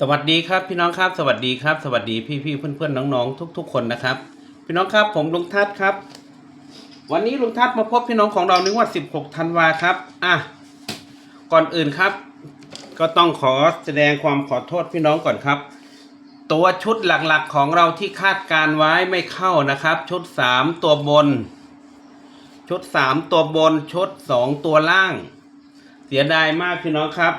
สวัสดีครับพี่น้องครับ สวัสดีครับ สวัสดีพี่พี่เพื่อนเพื่อนน้องๆ ทุกๆคนนะครับ พี่น้องครับผมลุงทัศน์ครับ วันนี้ลุงทัศน์มาพบพี่น้องของเราในงวด16ธันวาครับอะก่อนอื่นครับ ก็ต้องขอแสดงความขอโทษพี่น้องก่อนครับ ตัวชุดหลักๆของเราที่คาดการไว้ไม่เข้านะครับ ชุด 3 ตัวบน ชุด 3 ตัวบนชุด 2 ตัวล่าง เสียดายมากพี่น้องครับ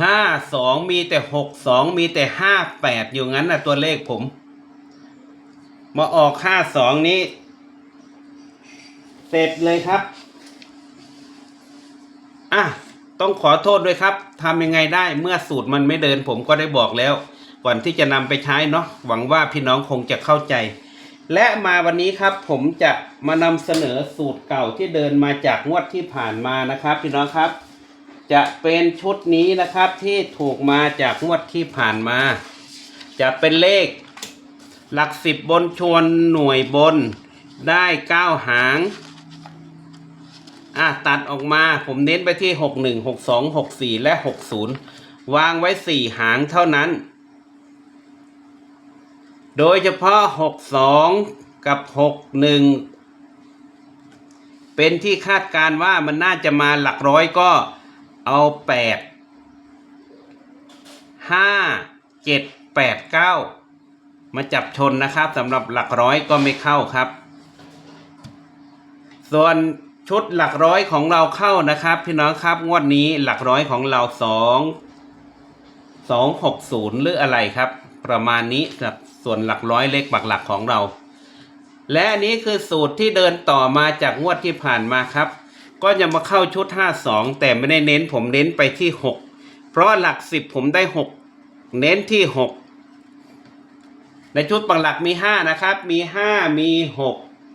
ห้าสองมีแต่หกสองมีแต่ห้าแปดอยู่งั้นนะตัวเลขผม มาออกห้าสองนี้ เสร็จเลยครับ อะ ต้องขอโทษด้วยครับทำยังไงได้เมื่อสูตรมันไม่เดินผมก็ได้บอกแล้ว ก่อนที่จะนำไปใช้เนาะหวังว่าพี่น้องคงจะเข้าใจ และมาวันนี้ครับ ผมจะมานำเสนอสูตรเก่าที่เดินมาจากงวดที่ผ่านมานะครับ พี่น้องครับ จะเป็นชุดนี้นะครับที่ถูกมาจากงวดที่ผ่านมา จะเป็นเลขหลักสิบบนชวนหน่วยบนได้เก้าหางอะตัดออกมาผมเน้นไปที่หกหนึ่งหกสองหกสี่และหกศูนย์วางไว้สี่หางเท่านั้น โดยเฉพาะหกสองกับหกหนึ่งเป็นที่คาดการว่ามันน่าจะมาหลักร้อยก็ เอาแปดห้าเจ็ดแปดเก้ามาจับชนนะครับสำหรับหลักร้อยก็ไม่เข้าครับ ส่วนชุดหลักร้อยของเราเข้านะครับ พี่น้องครับงวดนี้หลักร้อยของเราสองสองหกศูนย์หรืออะไรครับ ประมาณนี้ครับส่วนหลักร้อยเลขปักหลักของเรา และอันนี้คือสูตรที่เดินต่อมาจากงวดที่ผ่านมาครับ ก็จะมาเข้าชุด 52 แต่ไม่ได้เน้นผมเน้นไปที่ 6 เพราะหลัก 10 ผมได้ 6 เน้นที่ 6 ในชุดปักหลักมี 5 นะครับ มี 5 มี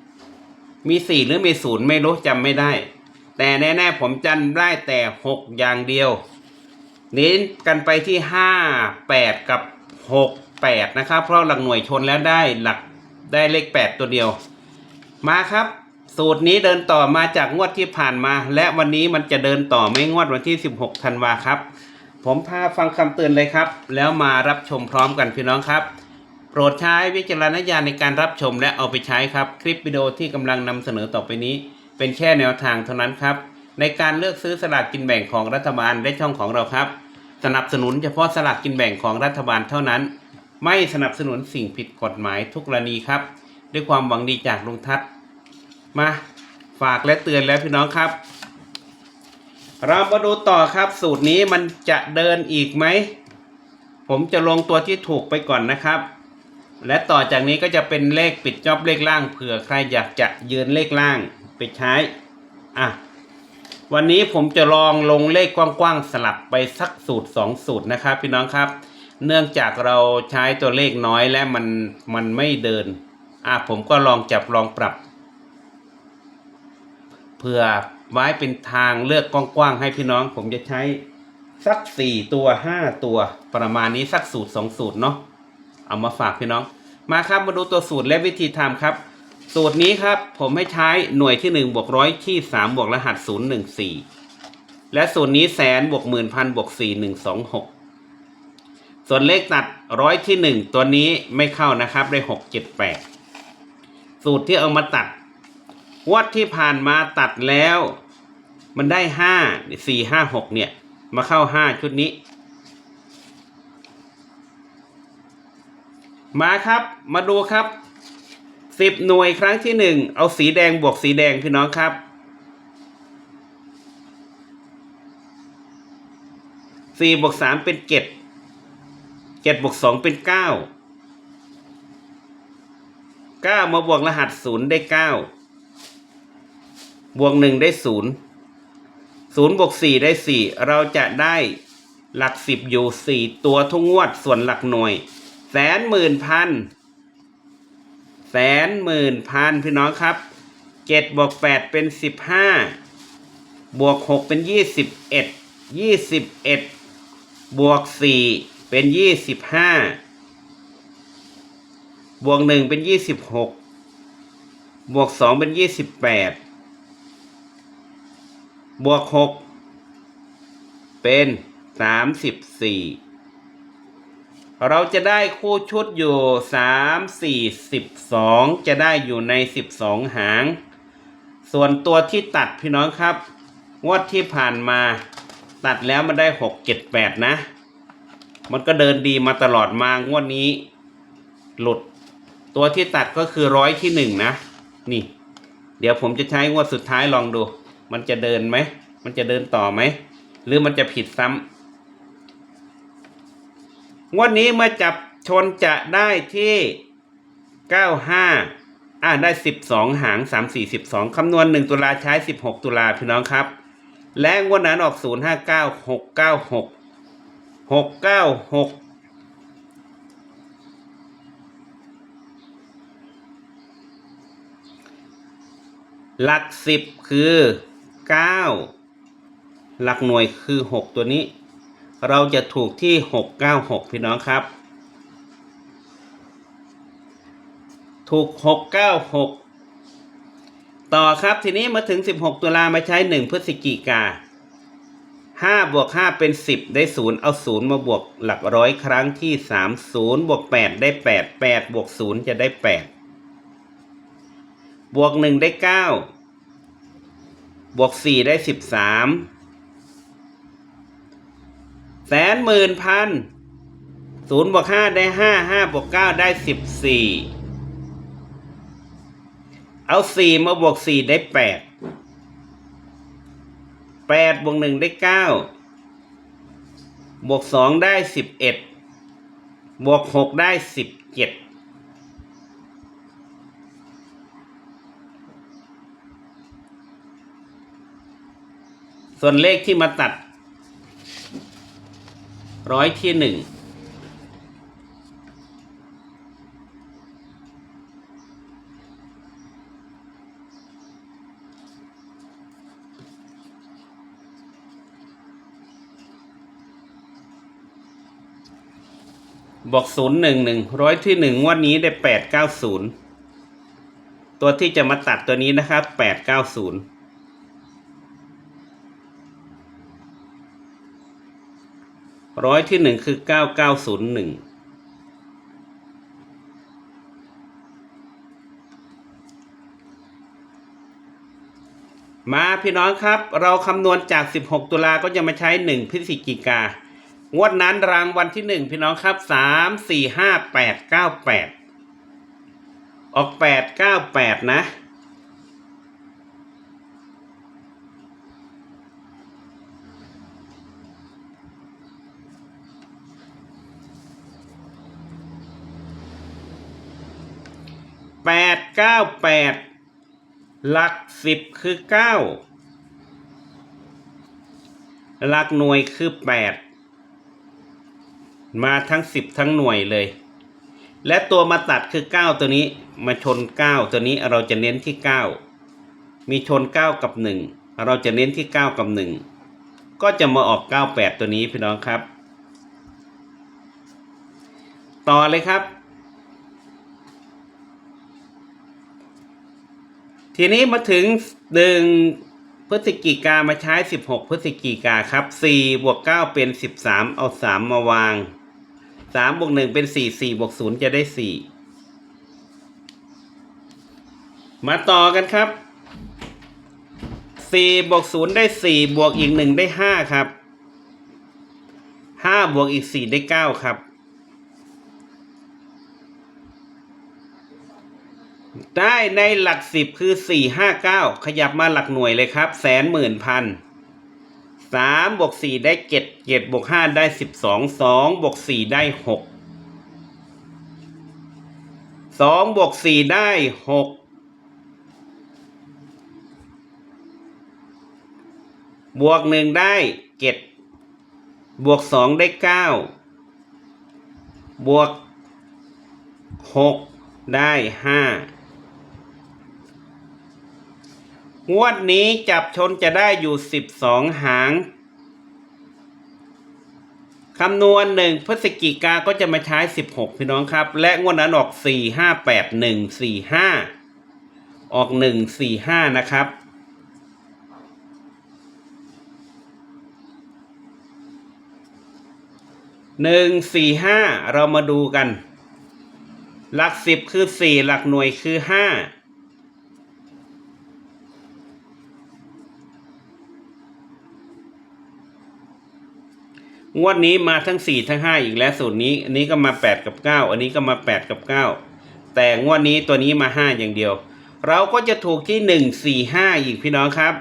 6 มี 4 หรือมี 0 ไม่รู้จำไม่ได้ แต่แน่ๆผมจำได้แต่ 6 อย่างเดียว เน้นกันไปที่ 5 8 กับ 6 8 นะครับ เพราะหลักหน่วยชนแล้วได้หลักได้เลข 8 ตัวเดียว มาครับ สูตรนี้เดินต่อมาจากงวดที่ผ่านมา และวันนี้มันจะเดินต่อไม่งวดวันที่ 16ธันวาครับ ผมพาฟังคำเตือนเลยครับ แล้วมารับชมพร้อมกันพี่น้องครับ โปรดใช้วิจารณญาณในการรับชมและเอาไปใช้ครับ คลิปวิดีโอที่กำลังนำเสนอต่อไปนี้ เป็นแค่แนวทางเท่านั้นครับ ในการเลือกซื้อสลากกินแบ่งของรัฐบาลและช่องของเราครับ สนับสนุนเฉพาะสลากกินแบ่งของรัฐบาลเท่านั้น ไม่สนับสนุนสิ่งผิดกฎหมายทุกกรณีครับ ด้วยความหวังดีจากลุงทัศน์ มาฝากและเตือนแล้วพี่น้องครับ เรามาดูต่อครับ สูตรนี้มันจะเดินอีกไหม ผมจะลงตัวที่ถูกไปก่อนนะครับ และต่อจากนี้ก็จะเป็นเลขปิดจอบเลขล่างเผื่อใครอยากจะยืนเลขล่างไปใช้อะวันนี้ผมจะลองลงเลขกว้างๆสลับไปสักสูตรสองสูตรนะครับพี่น้องครับ เนื่องจากเราใช้ตัวเลขน้อยและมันมันไม่เดินอะผมก็ลองจับลองปรับ เพื่อไว้เป็นทางเลือกกว้างๆให้พี่น้อง ผมจะใช้สักสี่ตัวห้าตัวประมาณนี้สักสูตรสองสูตรเนาะเอามาฝากพี่น้อง มาครับมาดูตัวสูตรและวิธีทำครับ สูตรนี้ครับผมให้ใช้หน่วยที่หนึ่งบวกร้อยที่สามบวกรหัสศูนย์หนึ่งสี่และสูตรนี้แสนบวกหมื่นพันบวกสี่หนึ่งสองหกส่วนเลขตัดร้อยที่หนึ่งตัวนี้ไม่เข้านะครับได้หกเจ็ดแปดสูตรที่เอามาตัด วัดที่ผ่านมาตัดแล้ว มันได้ห้าสี่ห้าหกเนี่ย มาเข้าห้าชุดนี้ มาครับมาดูครับสิบหน่วยครั้งที่หนึ่งเอาสีแดงบวกสีแดงพี่น้องครับ สี่บวกสามเป็นเจ็ดเจ็ดบวกสองเป็นเก้าเก้ามาบวกรหัสศูนย์ได้เก้า บวกหนึ่งได้ศูนย์ศูนย์บวกสี่ได้สี่เราจะได้หลักสิบอยู่สี่ตัวทุกงวดส่วนหลักหน่วย แสนหมื่นพัน แสนหมื่นพันพี่น้องครับเจ็ดบวกแปดเป็นสิบห้าบวกหกเป็นยี่สิบเอ็ดยี่สิบเอ็ดบวกสี่เป็นยี่สิบห้าบวกหนึ่งเป็นยี่สิบหกบวกสองเป็นยี่สิบแปด บวกหกเป็นสามสิบสี่เราจะได้คู่ชุดอยู่สามสี่สิบสองจะได้อยู่ในสิบสองหาง ส่วนตัวที่ตัดพี่น้องครับงวดที่ผ่านมาตัดแล้วมันได้หกเจ็ดแปดนะ มันก็เดินดีมาตลอดมางวดนี้ หลุดตัวที่ตัดก็คือร้อยที่หนึ่งนะ นี่ เดี๋ยวผมจะใช้งวดสุดท้ายลองดู มันจะเดินไหม มันจะเดินต่อไหม หรือมันจะผิดซ้ำงวดนี้เมื่อจับชนจะได้ที่เก้าห้าอ่าได้สิบสองหางสามสี่สิบสองคำนวณหนึ่งตุลาใช้สิบหกตุลาพี่น้องครับ และงวดนั้นออกศูนย์ห้าเก้าหกเก้าหกหกเก้าหกหลักสิบคือ เก้าหลักหน่วยคือหกตัวนี้ เราจะถูกที่หกเก้าหกพี่น้องครับ ถูกหกเก้าหกต่อครับทีนี้มาถึงสิบหกตุลามาใช้หนึ่งพฤศจิกาห้าบวกห้าเป็นสิบได้ศูนย์เอาศูนย์มาบวกหลักร้อยครั้งที่สามศูนย์บวกแปดได้แปดแปดบวกศูนย์จะได้แปดบวกหนึ่งได้เก้า บวกสี่ได้สิบสามแสนหมื่นพันศูนย์บวกห้าได้ห้าห้าบวกเก้าได้สิบสี่เอาสี่มาบวกสี่ได้แปดแปดบวกหนึ่งได้เก้าบวกสองได้สิบเอ็ดบวกหกได้สิบเจ็ด ส่วนเลขที่มาตัดร้อยที่หนึ่งบอกศูนย์หนึ่งหนึ่งร้อยที่หนึ่งวันนี้ได้แปดเก้าศูนย์ตัวที่จะมาตัดตัวนี้นะครับแปดเก้าศูนย์ ร้อยที่หนึ่งคือเก้าเก้าศูนย์หนึ่งมาพี่น้องครับ เราคำนวณจาก 16 ตุลาก็จะมาใช้ 1พฤศจิกางวดนั้นรางวัลที่ 1 พี่น้องครับ 3 4 5 8 9 8 ออก 8 9 8 นะ แปดเก้าแปดหลักสิบคือเก้าหลักหน่วยคือแปดมาทั้งสิบทั้งหน่วยเลย และตัวมาตัดคือเก้าตัวนี้มาชนเก้าตัวนี้เราจะเน้นที่เก้ามีชนเก้ากับหนึ่งเราจะเน้นที่เก้ากับหนึ่งก็จะมาออกเก้าแปดตัวนี้พี่น้องครับ ต่อเลยครับ ทีนี้มาถึงหนึ่งพฤศจิกามาใช้สิบหกพฤศจิกาครับสี่บวกเก้าเป็นสิบสามเอาสามมาวางสามบวกหนึ่งเป็นสี่สี่บวกศูนย์จะได้สี่มาต่อกันครับสี่บวกศูนย์ได้สี่บวกอีกหนึ่งได้ห้าครับห้าบวกอีกสี่ได้เก้าครับ ได้ในหลักสิบคือสี่ห้าเก้าขยับมาหลักหน่วยเลยครับ แสนหมื่นพันสามบวกสี่ได้เจ็ดเจ็ดบวกห้าได้สิบสองสองบวกสี่ได้หกสองบวกสี่ได้หกบวกหนึ่งได้เจ็ดบวกสองได้เก้าบวกหกได้ห้า งวดนี้จับชนจะได้อยู่สิบสองหาง คำนวณหนึ่งพฤศจิกาก็จะมาใช้สิบหกพี่น้องครับ และงวดนั้นออกสี่ห้าแปดหนึ่งสี่ห้าออกหนึ่งสี่ห้านะครับ หนึ่งสี่ห้าเรามาดูกัน หลักสิบคือสี่หลักหน่วยคือห้า งวดนี้มาทั้งสี่ทั้งห้าอีกแล้วสูตรนี้ อันนี้ก็มาแปดกับเก้าอันนี้ก็มาแปดกับเก้าแต่งวดนี้ตัวนี้มาห้าอย่างเดียว เราก็จะถูกที่หนึ่งสี่ห้าอีกพี่น้องครับ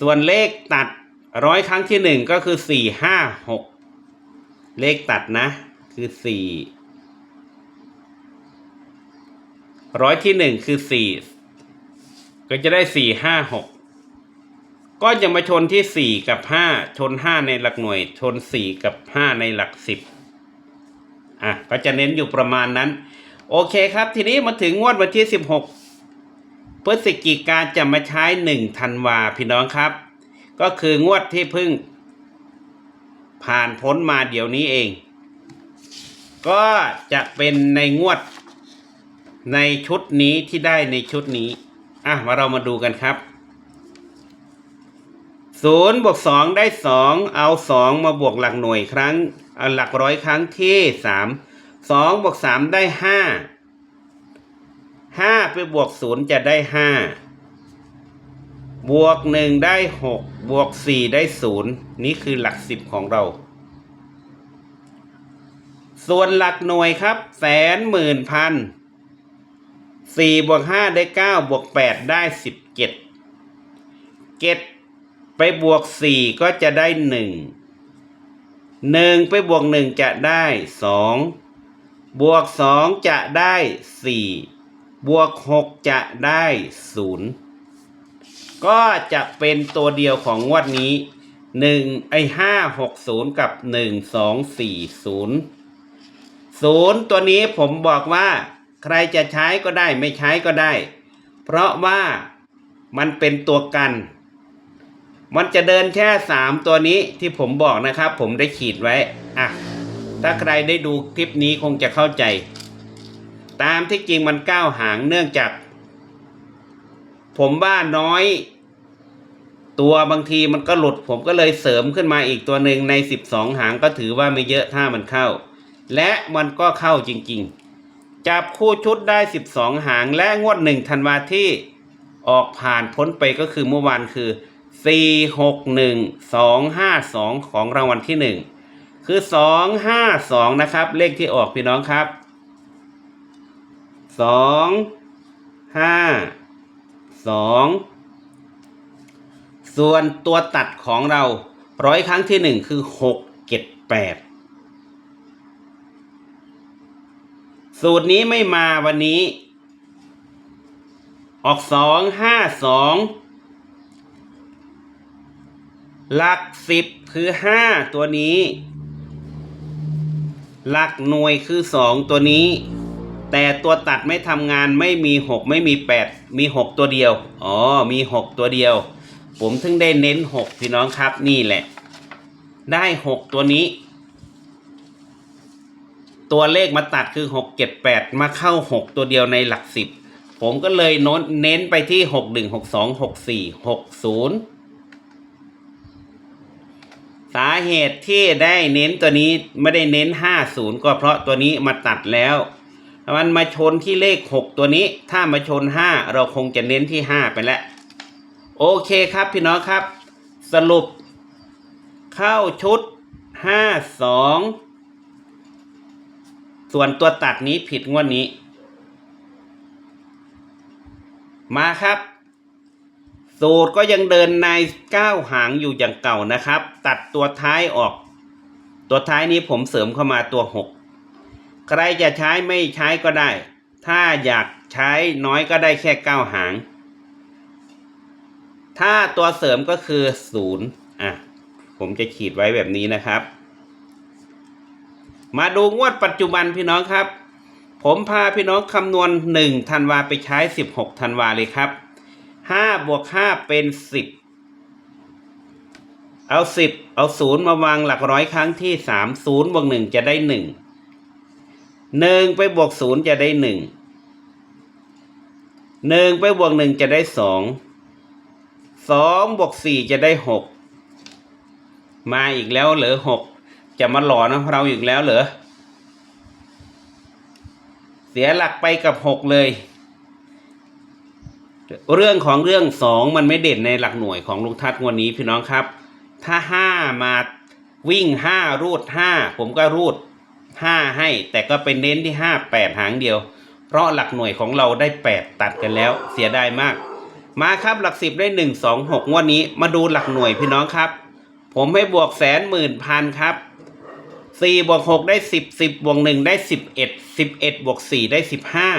ส่วนเลขตัดร้อยครั้งที่หนึ่งก็คือสี่ห้าหกเลขตัดนะ คือสี่ร้อยที่หนึ่งคือสี่ก็จะได้สี่ห้าห ก็จะมาชนที่สี่กับห้าชนห้าในหลักหน่วย ชนสี่กับห้าในหลักสิบอะ ก็จะเน้นอยู่ประมาณนั้น โอเคครับ ทีนี้มาถึงงวดวันที่สิบหกพฤศจิกาจะมาใช้หนึ่งธันวาพี่น้องครับ ก็คืองวดที่เพิ่ง ผ่านพ้นมาเดี๋ยวนี้เอง ก็จะเป็นในงวดในชุดนี้ที่ได้ในชุดนี้ อะมาเรามาดูกันครับ ศูนย์บวกสองได้สองเอาสองมาบวกหลักหน่วยครั้งเอาหลักร้อยครั้งที่สามสองบวกสามได้ห้าห้าไปบวกศูนย์จะได้ห้าบวกหนึ่งได้หกบวกสี่ได้ศูนย์นี่คือหลักสิบของเรา ส่วนหลักหน่วยครับ แสนหมื่นพันสี่บวกห้าได้เก้าบวกแปดได้สิบเจ็ดเจ็ด ไปบวกสี่ก็จะได้หนึ่งหนึ่งไปบวกหนึ่งจะได้สองบวกสองจะได้สี่บวกหกจะได้ศูนย์ก็จะเป็นตัวเดียวของงวดนี้หนึ่งไอห้าหกศูนย์กับหนึ่งสองสี่ศูนย์ศูนย์ตัวนี้ผมบอกว่า ใครจะใช้ก็ได้ไม่ใช้ก็ได้ เพราะว่ามันเป็นตัวกัน มันจะเดินแค่สามตัวนี้ที่ผมบอกนะครับ ผมได้ขีดไว้อะถ้าใครได้ดูคลิปนี้คงจะเข้าใจ ตามที่จริงมันก้าวหางเนื่องจาก ผมว่าน้อย ตัวบางทีมันก็หลุด ผมก็เลยเสริมขึ้นมาอีกตัวหนึ่งในสิบสองหางก็ถือว่าไม่เยอะถ้ามันเข้า และมันก็เข้าจริง ๆ จับคู่ชุดได้สิบสองหางและงวดหนึ่งธันวาที่ออกผ่านพ้นไปก็คือเมื่อวานคือ สี่หกหนึ่งสองห้าสองของรางวัลที่หนึ่งคือสองห้าสองนะครับ เลขที่ออกพี่น้องครับสองห้าสองส่วนตัวตัดของเราร้อยครั้งที่หนึ่งคือหกเจ็ดแปดสูตรนี้ไม่มาวันนี้ ออกสองห้าสอง หลักสิบคือห้าตัวนี้ หลักหน่วยคือสองตัวนี้ แต่ตัวตัดไม่ทำงานไม่มีหกไม่มีแปดมีหกตัวเดียว อ๋อ มีหกตัวเดียว ผมถึงได้เน้นหกพี่น้องครับนี่แหละ ได้หกตัวนี้ ตัวเลขมาตัดคือหกเจ็ดแปดมาเข้าหกตัวเดียวในหลักสิบผมก็เลยโน้นเน้นไปที่หกหนึ่งหกสองหกสี่หกศูนย์ สาเหตุที่ได้เน้นตัวนี้ไม่ได้เน้น 50 ก็เพราะตัวนี้มาตัดแล้วมันมาชนที่เลข 6 ตัวนี้ ถ้ามาชน 5 เราคงจะเน้นที่ 5 ไปแล้ว โอเคครับพี่น้องครับ สรุป เข้าชุด 52 ส่วนตัวตัดนี้ผิดงวดนี้ มาครับ สูตรก็ยังเดินในก้าวหางอยู่อย่างเก่านะครับ ตัดตัวท้ายออก ตัวท้ายนี้ผมเสริมเข้ามาตัวหกใครจะใช้ไม่ใช้ก็ได้ ถ้าอยากใช้น้อยก็ได้แค่เก้าหาง ถ้าตัวเสริมก็คือศูนย์อะผมจะขีดไว้แบบนี้นะครับ มาดูงวดปัจจุบันพี่น้องครับ ผมพาพี่น้องคำนวณหนึ่งธันวาไปใช้สิบหกธันวาเลยครับ ห้าบวกห้าเป็นสิบเอาสิบเอาศูนย์มาวางหลักร้อยครั้งที่สามศูนย์บวกหนึ่งจะได้หนึ่งหนึ่งไปบวกศูนย์จะได้หนึ่งหนึ่งไปบวกหนึ่งจะได้สองสองบวกสี่จะได้หกมาอีกแล้วเหรอหกจะมาหลอนเราอีกแล้วเหรอเสียหลักไปกับหกเลย เรื่องของเรื่องสองมันไม่เด่นในหลักหน่วยของลุงทัศน์งวันนี้พี่น้องครับ ถ้าห้ามาวิ่งห้ารูดห้าผมก็รูดห้าให้ แต่ก็เป็นเน้นที่ห้าแปดหางเดียว เพราะหลักหน่วยของเราได้แปดตัดกันแล้วเสียดายมาก มาครับหลักสิบได้หนึ่งสองหกงวันนี้มาดูหลักหน่วยพี่น้องครับ ผมให้บวกแสนหมื่นพันครับสี่บวกหกได้สิบสิบบวกหนึ่งได้สิบเอ็ดสิบเอ็ดบวกสี่ได้สิบห้า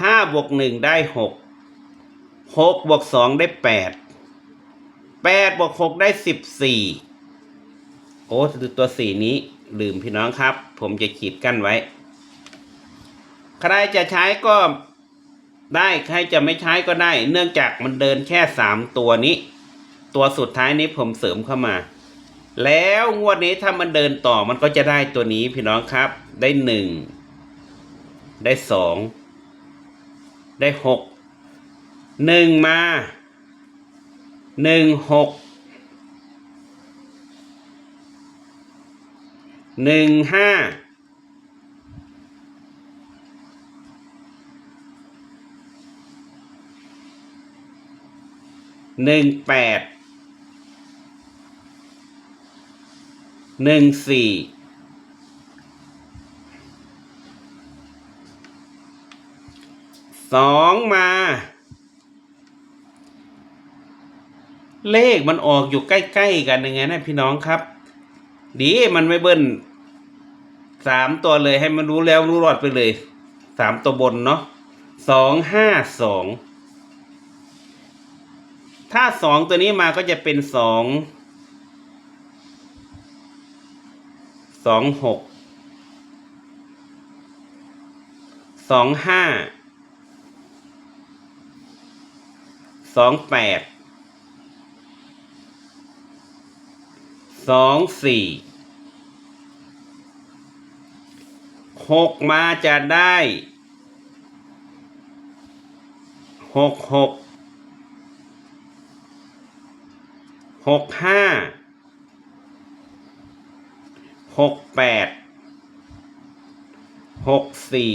ห้าบวกหนึ่งได้หกหกบวกสองได้แปดแปดบวกหกได้สิบสี่โอ้ตัวสี่นี้ลืมพี่น้องครับ ผมจะขีดกั้นไว้ ใครจะใช้ก็ได้ใครจะไม่ใช้ก็ได้ เนื่องจากมันเดินแค่สามตัวนี้ ตัวสุดท้ายนี้ผมเสริมเข้ามา แล้วงวดนี้ถ้ามันเดินต่อมันก็จะได้ตัวนี้พี่น้องครับ ได้หนึ่งได้สอง ได้หกหนึ่งมาหนึ่งหกหนึ่งห้าหนึ่งแปดหนึ่งสี่ สองมา เลขมันออกอยู่ใกล้ๆกันยังไงนะพี่น้องครับ ดีมันไม่เบิ้ลสามตัวเลยให้มันรู้แล้วรู้รอดไปเลยสามตัวบนเนาะสองห้าสองถ้าสองตัวนี้มาก็จะเป็นสองสองหกสองห้า สองแปดสองสี่หกมาจะได้หกหกหกห้าหกแปดหกสี่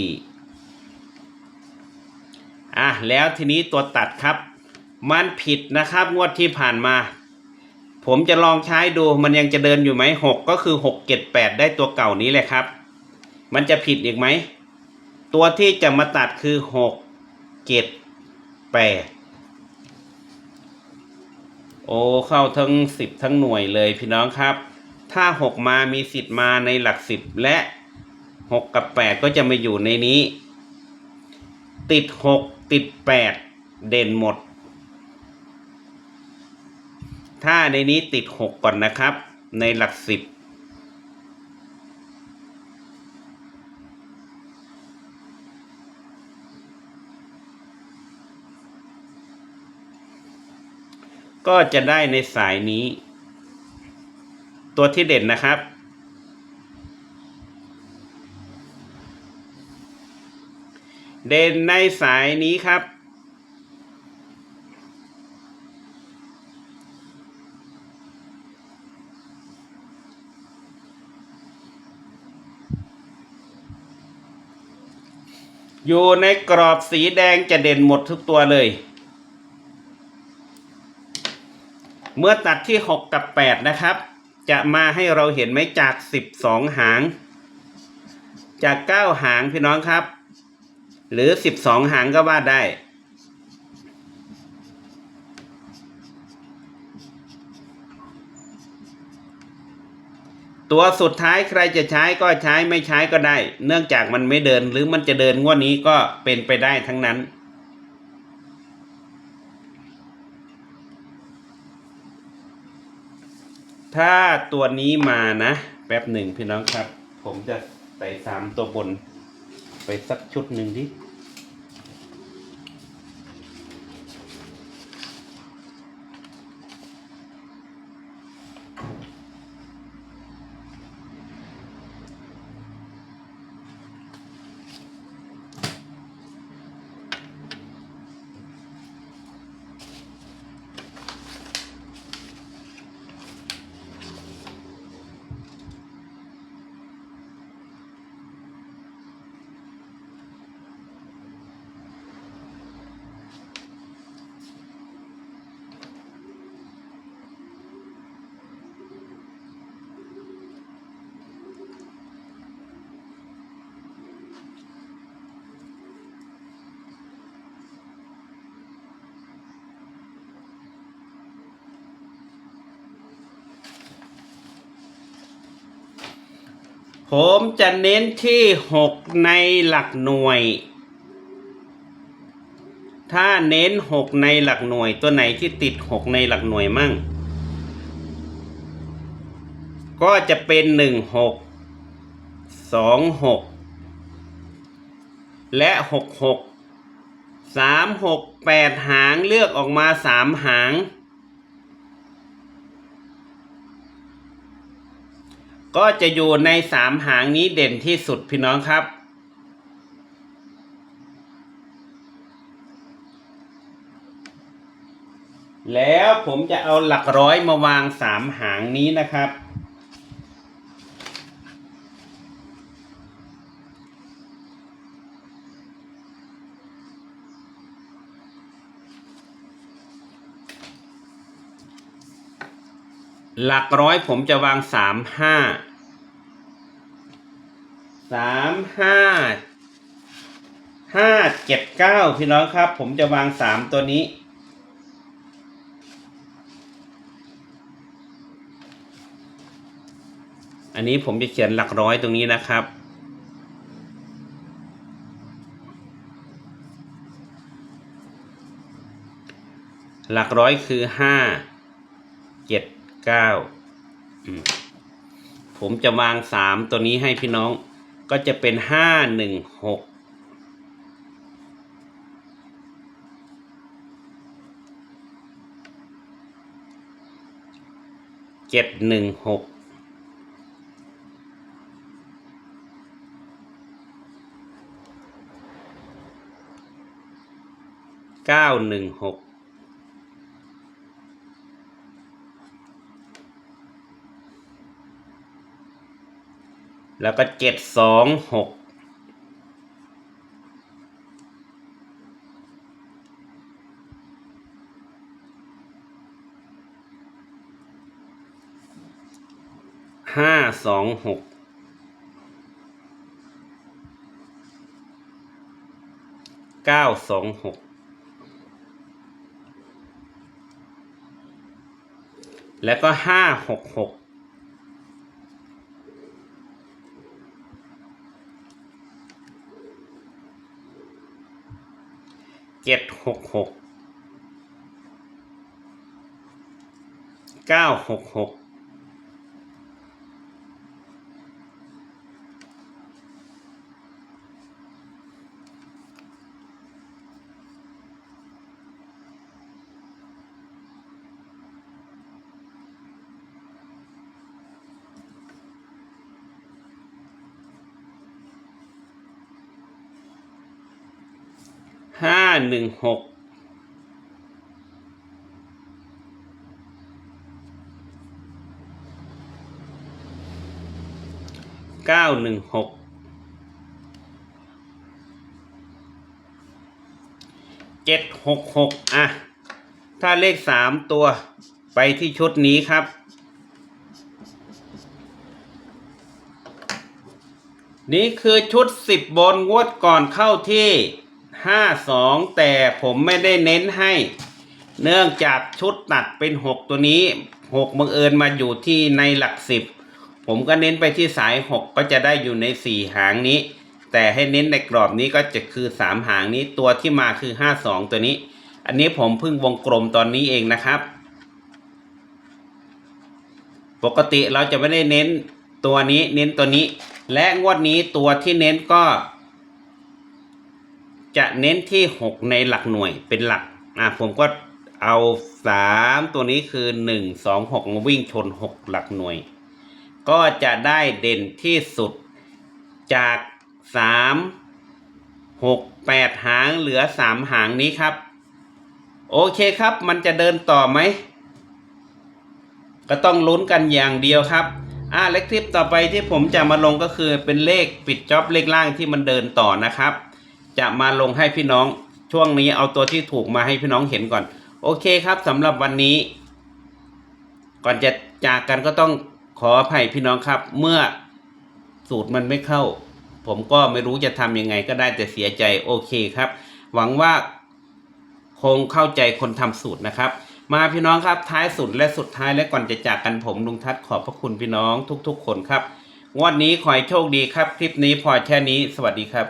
อะ แล้วทีนี้ตัวตัดครับ มันผิดนะครับงวดที่ผ่านมา ผมจะลองใช้ดูมันยังจะเดินอยู่ไหมหกก็คือหกเจ็ดแปดได้ตัวเก่านี้แหละครับ มันจะผิดอีกไหม ตัวที่จะมาตัดคือหกเจ็ดแปดโอ้เข้าทั้งสิบทั้งหน่วยเลยพี่น้องครับ ถ้าหกมามีสิทธิ์มาในหลักสิบและหกกับแปดก็จะมาอยู่ในนี้ ติดหกติดแปดเด่นหมด ถ้าในนี้ติดหกก่อนนะครับ ในหลักสิบก็จะได้ในสายนี้ ตัวที่เด่นนะครับ เด่นในสายนี้ครับ อยู่ในกรอบสีแดงจะเด่นหมดทุกตัวเลย เมื่อตัดที่ 6 กับ 8 นะครับ จะมาให้เราเห็นไหมจาก 12 หาง จาก 9 หางพี่น้องครับ หรือ 12 หางก็ว่าได้ ตัวสุดท้ายใครจะใช้ก็ใช้ไม่ใช้ก็ได้ เนื่องจากมันไม่เดินหรือมันจะเดินงวดนี้ก็เป็นไปได้ทั้งนั้น ถ้าตัวนี้มานะ แป๊บหนึ่งพี่น้องครับ ผมจะใส่สามตัวบน ไปสักชุดหนึ่งดิ ผมจะเน้นที่หกในหลักหน่วย ถ้าเน้นหกในหลักหน่วย ตัวไหนที่ติดหกในหลักหน่วยมั่ง ก็จะเป็นหนึ่งหกสองหกและหกหกสามหกแปดหางเลือกออกมาสามหาง ก็จะอยู่ในสามหางนี้เด่นที่สุดพี่น้องครับ แล้วผมจะเอาหลักร้อยมาวางสามหางนี้นะครับหลักร้อยผมจะวางสามห้า สามห้าห้าเจ็ดเก้าพี่น้องครับ ผมจะวางสามตัวนี้ อันนี้ผมจะเขียนหลักร้อยตรงนี้นะครับหลักร้อยคือห้าเจ็ดเก้าผมจะวางสามตัวนี้ให้พี่น้อง ก็จะเป็นห้าหนึ่งหกเจ็ดหนึ่งหกเก้าหนึ่งหก แล้วก็เจ็ดสองหกห้าสองหกเก้าสองหกแล้วก็ห้าหกหก เจ็ดหกหกเก้าหกหก หนึ่งหกเก้าหนึ่งหกเจ็ดหกหกอะ ถ้าเลขสามตัวไปที่ชุดนี้ครับนี่คือชุดสิบบนงวดก่อนเข้าที่ ห้าสองแต่ผมไม่ได้เน้นให้ เนื่องจากชุดตัดเป็นหกตัวนี้หกบังเอิญมาอยู่ที่ในหลักสิบผมก็เน้นไปที่สายหกก็จะได้อยู่ในสี่หางนี้ แต่ให้เน้นในกรอบนี้ก็จะคือสามหางนี้ตัวที่มาคือห้าสองตัวนี้ อันนี้ผมเพิ่งวงกลมตอนนี้เองนะครับ ปกติเราจะไม่ได้เน้นตัวนี้เน้นตัวนี้ และงวดนี้ตัวที่เน้นก็ จะเน้นที่หกในหลักหน่วยเป็นหลักอะผมก็เอาสามตัวนี้คือหนึ่งสองหกมาวิ่งชนหกหลักหน่วย ก็จะได้เด่นที่สุดจากสามหกแปดหางเหลือสามหางนี้ครับ โอเคครับมันจะเดินต่อไหม ก็ต้องลุ้นกันอย่างเดียวครับอ่าเลขคลิปต่อไปที่ผมจะมาลงก็คือเป็นเลขปิดจ็อบเลขล่างที่มันเดินต่อนะครับ จะมาลงให้พี่น้องช่วงนี้เอาตัวที่ถูกมาให้พี่น้องเห็นก่อน โอเคครับสำหรับวันนี้ ก่อนจะจากกันก็ต้องขออภัยพี่น้องครับ เมื่อสูตรมันไม่เข้า ผมก็ไม่รู้จะทำยังไงก็ได้แต่เสียใจโอเคครับ หวังว่าคงเข้าใจคนทำสูตรนะครับ มาพี่น้องครับท้ายสุดและสุดท้ายและก่อนจะจากกันผมลุงทัศน์ขอบพระคุณพี่น้องทุก ๆ คนครับงวดนี้ขอให้โชคดีครับ คลิปนี้พอแค่นี้ สวัสดีครับ